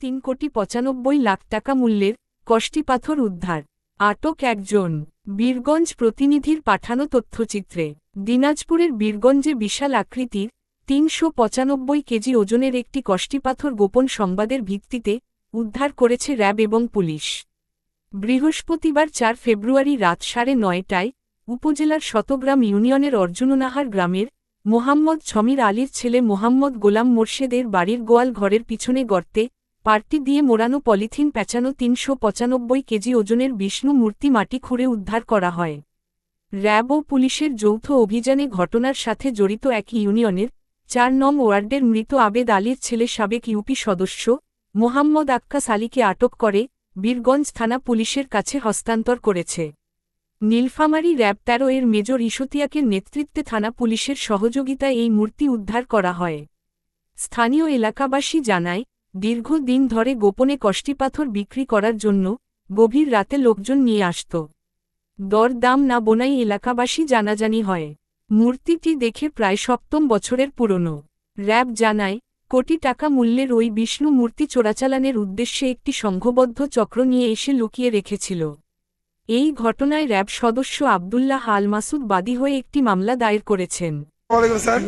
তিন কোটি পঁচানব্বই লাখ টাকা মূল্যের কষ্টিপাথর উদ্ধার। আটক একজন বীরগঞ্জ প্রতিনিধির পাঠানো তথ্যচিত্রে। দিনাজপুরের বীরগঞ্জে বিশাল আকৃতির তিনশো পঁচানব্বই কেজি ওজনের একটি কষ্টিপাথর গোপন সংবাদের ভিত্তিতে উদ্ধার করেছে র্যাব এবং পুলিশ। বৃহস্পতিবার চার ফেব্রুয়ারি রাত সাড়ে নয়টায় উপজেলার শতগ্রাম ইউনিয়নের অর্জুননাহার গ্রামের মোহাম্মদ ছমির আলীর ছেলে মোহাম্মদ গোলাম মোর্শেদের বাড়ির গোয়াল ঘরের পিছনে গর্তে পার্টি দিয়ে মোড়ানো পলিথিন প্যাঁচানো তিনশো কেজি ওজনের বিষ্ণু মূর্তি মাটি খুঁড়ে উদ্ধার করা হয়। র্যাব ও পুলিশের যৌথ অভিযানে ঘটনার সাথে জড়িত এক ইউনিয়নের চার নম ওয়ার্ডের মৃত আবেদ আলীর ছেলে সাবেক ইউপি সদস্য মোহাম্মদ আক্কাস আলীকে আটক করে বীরগঞ্জ থানা পুলিশের কাছে হস্তান্তর করেছে। নীলফামারী র্যাব তেরো এর মেজর ইশতিয়াকের নেতৃত্বে থানা পুলিশের সহযোগিতায় এই মূর্তি উদ্ধার করা হয়। স্থানীয় এলাকাবাসী জানায়, দীর্ঘদিন ধরে গোপনে কষ্টিপাথর বিক্রি করার জন্য গভীর রাতে লোকজন নিয়ে আসত। দর দাম না বোনাই এলাকাবাসী জানাজানি হয়। মূর্তিটি দেখে প্রায় সপ্তম বছরের পুরনো। র্যাব জানায়, কোটি টাকা মূল্যের ওই বিষ্ণু মূর্তি চোরাচালানের উদ্দেশ্যে একটি সংঘবদ্ধ চক্র নিয়ে এসে লুকিয়ে রেখেছিল। এই ঘটনায় র্যাব সদস্য আবদুল্লাহ আল মাসুদ বাদী হয়ে একটি মামলা দায়ের করেছেন।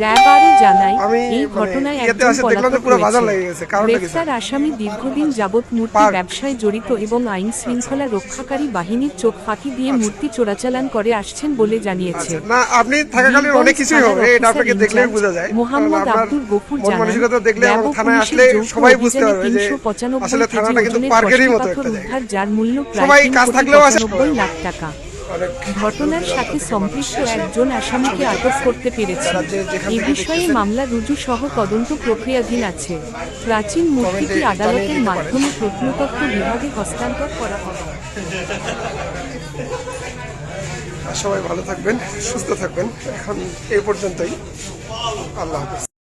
র্যাব জানায় এই মানে ঘটনায় একজন পলাতক রয়েছে। গ্রেফতার আসামি দীর্ঘদিন যাবৎ মূর্তি ব্যবসায় জড়িত এবং আইন শৃঙ্খলা রক্ষাকারী বাহিনীর চোখ ফাঁকি দিয়ে মূর্তি চোরাচালান করে আসছেন বলে জানিয়েছে। আচ্ছা, মোহাম্মদ আব্দুল গফুর জানান, মানসিকতা দেখলে র্যাব আমার ও থানায় পুলিশের আসলে যৌথ সবাই বুঝতে অভিযানে পারবে যে 395 আসলে কেজি থানাটা কিন্তু ওজনের পার্কেরই মতো কষ্টি একটা পাথর জায়গা। উদ্ধার যার মূল্য প্রায় 95 লাখ টাকা। ঘটনার সাথে সম্পৃক্ত একজন আসামিকে আটক করতে পেরেছে। এ বিষয়ে মামলা রুজু সহ তদন্ত প্রক্রিয়াধীন আছে। প্রাচীন মূর্তিটি আদালতের মাধ্যমে প্রত্নতত্ত্ব বিভাগে হস্তান্তর করা হবে। সবাই ভালো থাকবেন, সুস্থ থাকবেন। এখন এই পর্যন্তই। আল্লাহ হাফেজ।